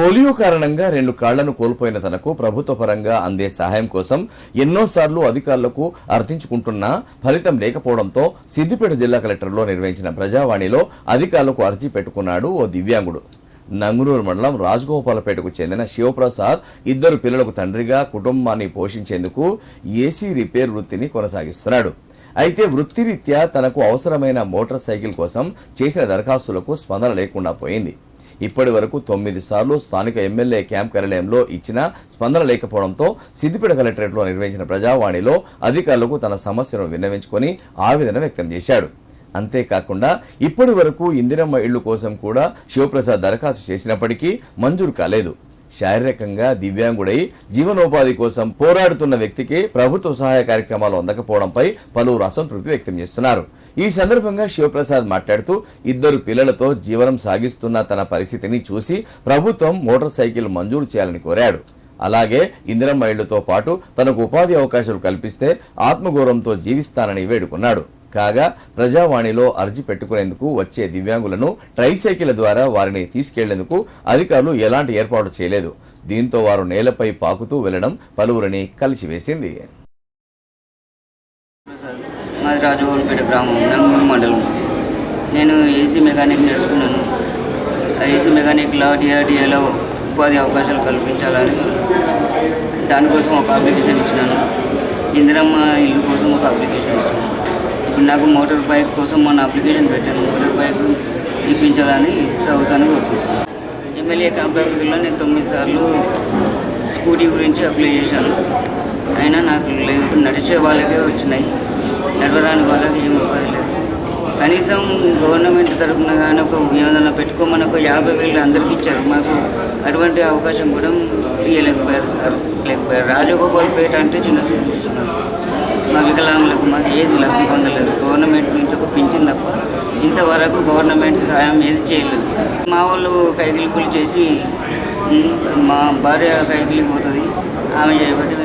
Polio కారణంగా రెండు కాళ్ళను కోల్పోయిన తనకు ప్రభుత్వ పరంగా అందే సహాయం కోసం ఎన్నోసార్లు అధికారులకు అర్థించుకుంటున్నా ఫలితం లేకపోవడంతో సిద్దిపేట జిల్లా కలెక్టర్లో నిర్వహించిన ప్రజావాణిలో అధికారులకు అర్జీ పెట్టుకున్నాడు ఓ దివ్యాంగుడు. నంగునూరు మండలం రాజగోపాలపేటకు చెందిన శివప్రసాద్ ఇద్దరు పిల్లలకు తండ్రిగా కుటుంబాన్ని పోషించేందుకు ఏసీ రిపేర్ వృత్తిని కొనసాగిస్తున్నాడు. అయితే వృత్తిరీత్యా తనకు అవసరమైన మోటార్ సైకిల్ కోసం చేసిన దరఖాస్తులకు స్పందన లేకుండా పోయింది. ఇప్పటి వరకు తొమ్మిది సార్లు స్థానిక ఎమ్మెల్యే క్యాంప్ కార్యాలయంలో ఇచ్చిన స్పందన లేకపోవడంతో సిద్దిపేట కలెక్టరేట్లో నిర్వహించిన ప్రజావాణిలో అధికారులకు తన సమస్యను విన్నవించుకొని ఆవేదన వ్యక్తం చేశాడు. అంతేకాకుండా ఇప్పటి వరకు ఇందిరమ్మ ఇళ్ళు కోసం కూడా శివప్రసాద్ దరఖాస్తు చేసినప్పటికీ మంజూరు కాలేదు. శారీరకంగా దివ్యాంగుడై జీవనోపాధి కోసం పోరాడుతున్న వ్యక్తికి ప్రభుత్వ సహాయ కార్యక్రమాలు అందకపోవడంపై పలువురు అసంతృప్తి వ్యక్తం చేస్తున్నారు. ఈ సందర్భంగా శివప్రసాద్ మాట్లాడుతూ ఇద్దరు పిల్లలతో జీవనం సాగిస్తున్న తన పరిస్థితిని చూసి ప్రభుత్వం మోటార్ సైకిల్ మంజూరు చేయాలని కోరాడు. అలాగే ఇందిరమ్మ ఇళ్ళతో పాటు తనకు ఉపాధి అవకాశాలు కల్పిస్తే ఆత్మగౌరవంతో జీవిస్తానని వేడుకున్నాడు. కాగా ప్రజావాణిలో అర్జీ పెట్టుకునేందుకు వచ్చే దివ్యాంగులను ట్రైసైకిల్ ద్వారా వారిని తీసుకెళ్ళేందుకు అధికారులు ఎలాంటి ఏర్పాటు చేయలేదు. దీంతో వారు నేలపై పాకుతూ వెళ్ళడం పలువురిని కలిసివేసింది. మాది రాజగోల్పేట గ్రామం నంగూరు మండలం. నేను ఏసీ మెకానిక్ నేర్చుకున్నాను. ఏసీ మెకానిక్లో డిఆర్డిఏలో ఉపాధి అవకాశాలు కల్పించాలని దానికోసం ఒక అప్లికేషన్ ఇచ్చినాను. ఇందిరమ్మ ఇల్లు కోసం ఒక అప్లికేషన్ ఇచ్చాను నాకు మోటార్ బైక్ కోసం మొన్న అప్లికేషన్ పెట్టాను. మోటార్ బైక్ ఇప్పించాలని ప్రభుత్వాన్ని కోరుకుంటున్నాను. ఎమ్మెల్యే క్యాంప్ ఆఫీసులో నేను తొమ్మిది సార్లు స్కూటీ గురించి అప్లై చేశాను. అయినా నాకు లేదు. నడిచే వాళ్ళకే వచ్చినాయి. నడవరాని వాళ్ళకి ఏం ఉపాధి లేదు కనీసం గవర్నమెంట్ తరఫున కానీ ఒక ఏదైనా పెట్టుకోమని ఒక యాభై వేలు అందరికీ ఇచ్చారు. మాకు అటువంటి అవకాశం కూడా ఇవ్వలేకపోయారు సార్. లేకపోయారు. రాజగోపాల్పేట అంటే చిన్న చూస్తున్నారు మా వికలాంగులకు మాకు ఏది లబ్ధి పొందలేదు. గవర్నమెంట్ నుంచి ఒక పింఛన్ తప్ప ఇంతవరకు గవర్నమెంట్ సహాయం ఏది చేయలేదు. మా వాళ్ళు కైకిలికులు చేసి మా భార్య కైకిలికి పోతుంది ఆమె చేయబట్టి